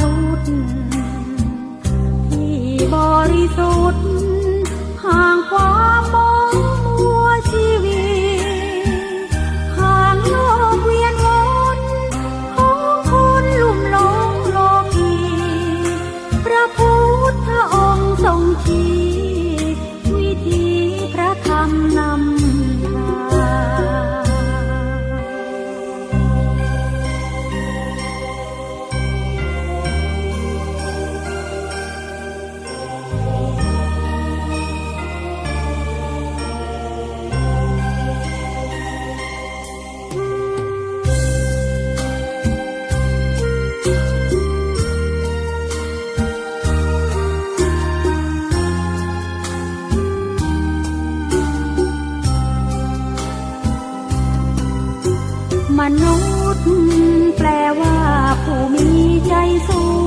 นุษย์ที่บริสุทธิ์ห่างกว่า มนุษย์ แปลว่าผู้มีใจสู้